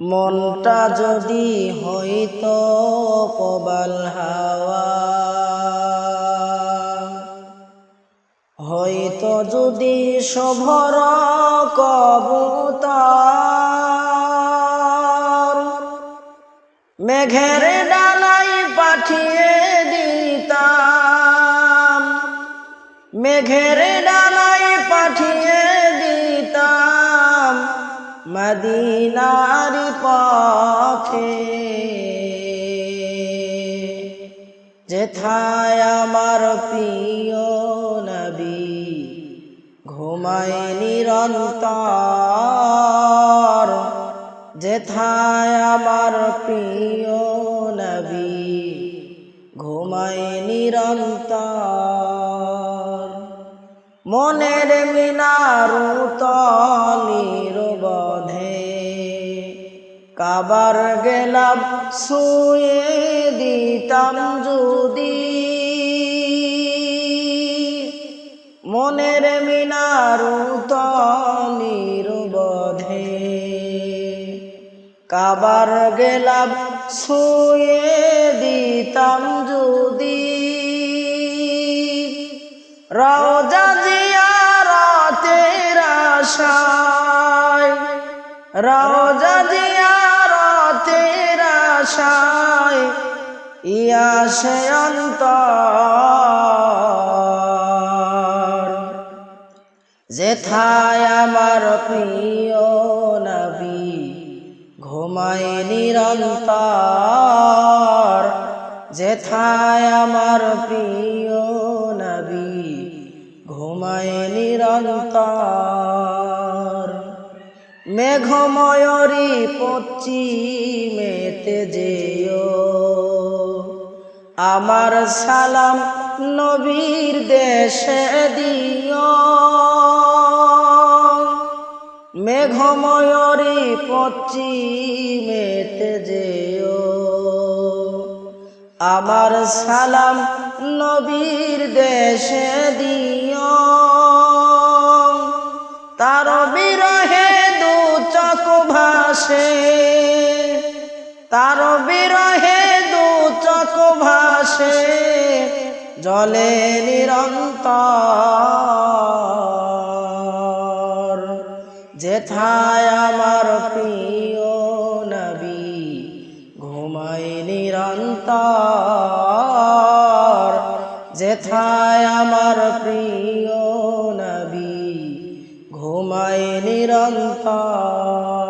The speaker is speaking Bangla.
মনটা যদি হইতো কবাল হাওয়া হয়তো যদি সভর কবুতর, মেঘের ডালাই পাঠিয়ে দিতাম, মেঘের ডালাই পাঠিয়ে মদিনারি পথে। যেথায় আমার প্রিয় নবী, ঘুমায় নিরন্তর। যেথায় আমার প্রিয় নবী, ঘুমায় নিরন্তর। মনের মিনারু নিরবধে কাবার গেলাম, শুয়ে দিতাম যদি। মনের মিনারু নিরবধে। কাবার গেলাম, শুয়ে দিতাম যদি। রওজা জিয়ারতের আশায়, রওজা জিয়ারতের ইয়া সে অন্তর, যেথায় আমার প্রিয় নবী ঘুমায় নিরন্তর, যেথায় আমার প্রিয় নবী ঘুমায় নিরন্তর। মেঘময়রী পশ্চিমেতে যেও আমার সালাম নবীর দেশে দিও। মেঘময়রী পশ্চিমেতে যেও। আমার সালাম নবীর দেশে দিও। তার বিরহে দু চক ভাসে তার বিরহে জলে নিরন্তর। যেথায় আমার প্রিয় নবী ঘুমাই নিরন্তর। যেথায় আমার প্রিয় নবী ঘুমাই নিরন্তর।